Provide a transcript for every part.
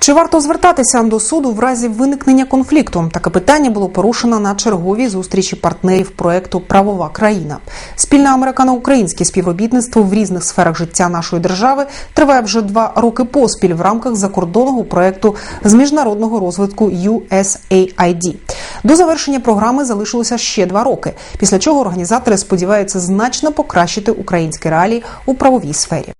Чи варто звертатися до суду в разі виникнення конфлікту? Таке питання було порушено на черговій зустрічі партнерів проекту Правова країна. Спільне американо-українське співробітництво в різних сферах життя нашої держави триває вже два роки поспіль в рамках закордонного проекту з міжнародного розвитку USAID. До завершення програми залишилося ще два роки. Після чого організатори сподіваються значно покращити українські реалії у правовій сфері.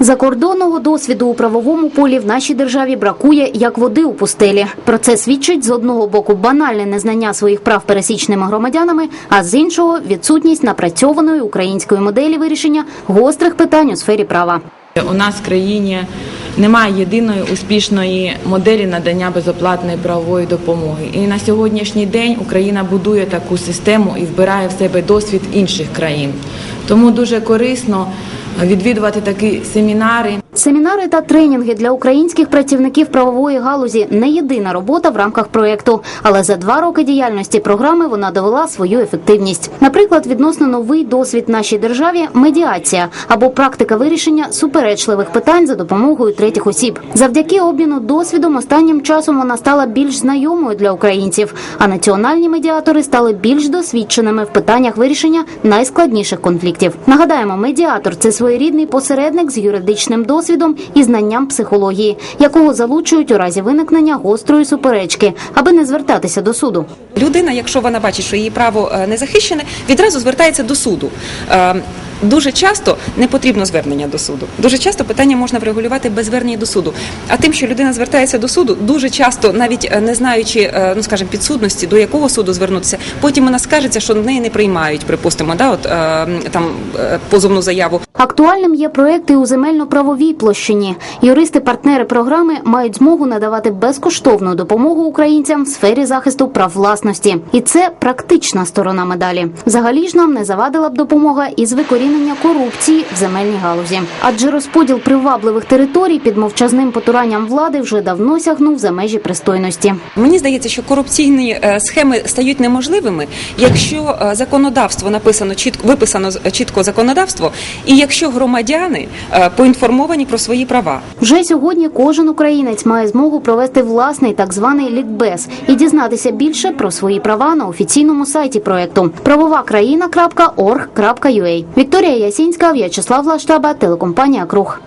Закордонного досвіду у правовому полі в нашій державі бракує як води у пустелі. Про це свідчить з одного боку банальне незнання своїх прав пересічними громадянами, а з іншого відсутність напрацьованої української моделі вирішення гострих питань у сфері права. У нас в країні немає єдиної успішної моделі надання безоплатної правової допомоги. І на сьогоднішній день Україна будує таку систему і збирає в себе досвід інших країн. Тому дуже корисно відвідувати такі семінари. Семінари та тренінги для українських працівників правової галузі не єдина робота в рамках проєкту, але за два роки діяльності програми вона довела свою ефективність. Наприклад, відносно новий досвід нашій державі медіація або практика вирішення суперечливих питань за допомогою третіх осіб. Завдяки обміну досвідом останнім часом вона стала більш знайомою для українців, а національні медіатори стали більш досвідченими в питаннях вирішення найскладніших конфліктів. Нагадаємо, медіатор це своєрідний посередник з юридичним досвідом і знанням психології, якого залучують у разі виникнення гострої суперечки, аби не звертатися до суду. Людина, якщо вона бачить, що її право е, не захищене, відразу звертається до суду. Е, Дуже часто не потрібно звернення до суду. Дуже часто питання можна врегулювати без звернення до суду. А тим, що людина звертається до суду, дуже часто, навіть е, не знаючи, ну скажімо, підсудності, до якого суду звернутися, потім вона скажеться, що в неї не приймають, припустимо, да, от там позовну заяву. Актуальним є проекти у земельно-правовій площині. Юристи-партнери програми мають змогу надавати безкоштовну допомогу українцям в сфері захисту прав власності, і це практична сторона медалі. Взагалі ж нам не завадила б допомога із викорінення корупції в земельній галузі, адже розподіл привабливих територій під мовчазним потуранням влади вже давно сягнув за межі пристойності. Мені здається, що корупційні е, схеми стають неможливими, якщо е, законодавство написано чітко виписано чітко законодавство, і якщо громадяни е, поінформовані про свої права. Вже сьогодні кожен українець має змогу провести власний так званий лікбез і дізнатися більше про свої права на офіційному сайті проекту правова. Вікторія Ясінська, В'ячеслав Лаштаба, телекомпанія Круг.